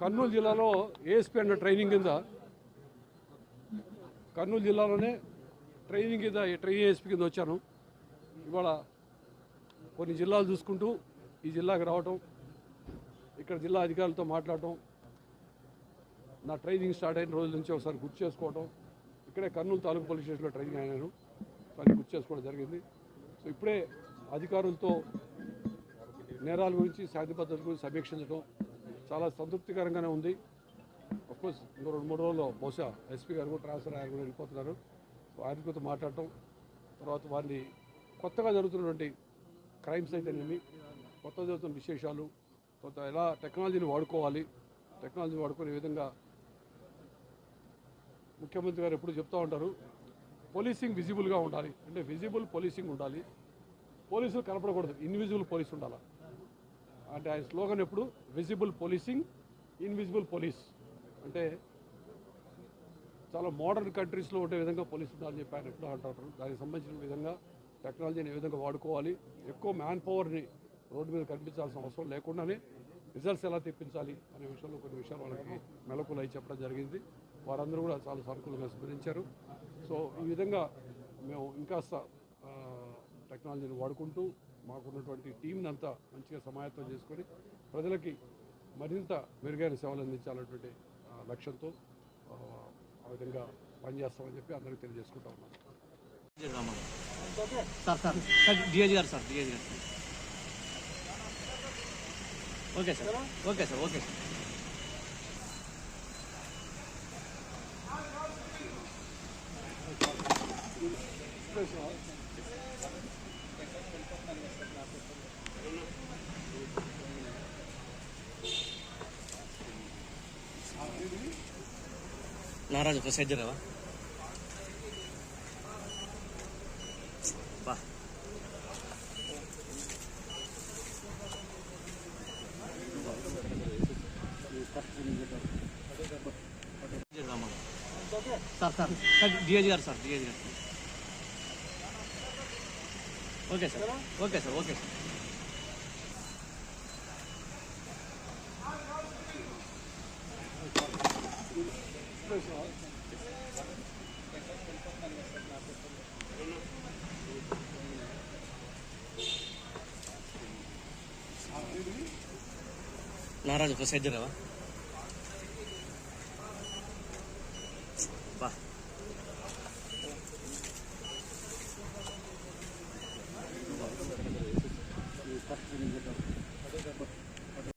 కర్నూలు జిల్లాలో ఏఎస్పీ అన్న ట్రైనింగ్ కింద కర్నూలు జిల్లాలోనే ట్రైనింగ్ కింద ట్రైనింగ్ ఏఎస్పీ కింద వచ్చాను. ఇవాళ కొన్ని జిల్లాలు చూసుకుంటూ ఈ జిల్లాకి రావటం ఇక్కడ జిల్లా అధికారులతో మాట్లాడటం నా ట్రైనింగ్ స్టార్ట్ అయిన రోజుల నుంచి ఒకసారి గుర్తు చేసుకోవటం. ఇక్కడే కర్నూలు తాలూకు పోలీస్ స్టేషన్లో ట్రైనింగ్ అయినాను. దాన్ని గుర్తు చేసుకోవడం జరిగింది. సో ఇప్పుడే అధికారులతో నేరాల గురించి శాంతి భద్రత గురించి సమీక్షించడం చాలా సంతృప్తికరంగానే ఉంది. అఫ్కోర్స్ ఇంకో రెండు మూడు రోజుల్లో బహుశా ఎస్పీ గారు కూడా ట్రాన్స్ఫర్ అయ్యారు కూడా వెళ్ళిపోతున్నారు. సో మాట్లాడటం తర్వాత వారిని కొత్తగా జరుగుతున్నటువంటి క్రైమ్స్ అయితేనేమి కొత్తగా జరుగుతున్న విశేషాలు కొత్త ఎలా టెక్నాలజీని వాడుకోవాలి టెక్నాలజీ వాడుకునే విధంగా ముఖ్యమంత్రి గారు ఎప్పుడు చెప్తూ ఉంటారు పోలీసింగ్ విజిబుల్గా ఉండాలి. అంటే విజిబుల్ పోలీసింగ్ ఉండాలి. పోలీసులు కనపడకూడదు. ఇన్విజిబుల్ పోలీస్ ఉండాలి. అంటే ఆయన స్లోగన్ ఎప్పుడు? విజిబుల్ పోలీసింగ్ ఇన్విజిబుల్ పోలీస్ అంటే చాలా మోడర్న్ కంట్రీస్లో ఉండే విధంగా పోలీస్ ఉండాలని చెప్పి ఆయన ఎప్పుడు అంటారు. దానికి సంబంధించిన విధంగా టెక్నాలజీని ఏ విధంగా వాడుకోవాలి? ఎక్కువ మ్యాన్ పవర్ని రోడ్డు మీద కనిపించాల్సిన అవసరం లేకుండానే రిజల్ట్స్ ఎలా తెప్పించాలి అనే విషయంలో కొన్ని విషయాలు వాళ్ళకి మెలకులు అయి చెప్పడం జరిగింది. వారందరూ కూడా చాలా సానుకూలంగా స్మరించారు సో ఈ విధంగా మేము ఇంకా టెక్నాలజీని వాడుకుంటూ మాకున్నటువంటి టీంని అంతా మంచిగా సమాయత్తం చేసుకొని ప్రజలకి మరింత మెరుగైన సేవలు అందించాలన్నటువంటి లక్ష్యంతో ఆ, విధంగా పనిచేస్తామని చెప్పి అందరికీ తెలియజేసుకుంటా ఉన్నాను సార్ సార్ సార్ డిఐజీ గారు సార్ డిఐజీ గారు. Okay sir okay sir okay sir. నారాజు ఒక సైడ్ జరగవా బా సార్ సార్ సార్ గారు సార్ డిఐజీ గారు okay sir okay sir okay sir నారాజు ఒక సైడ్ జరగవా బా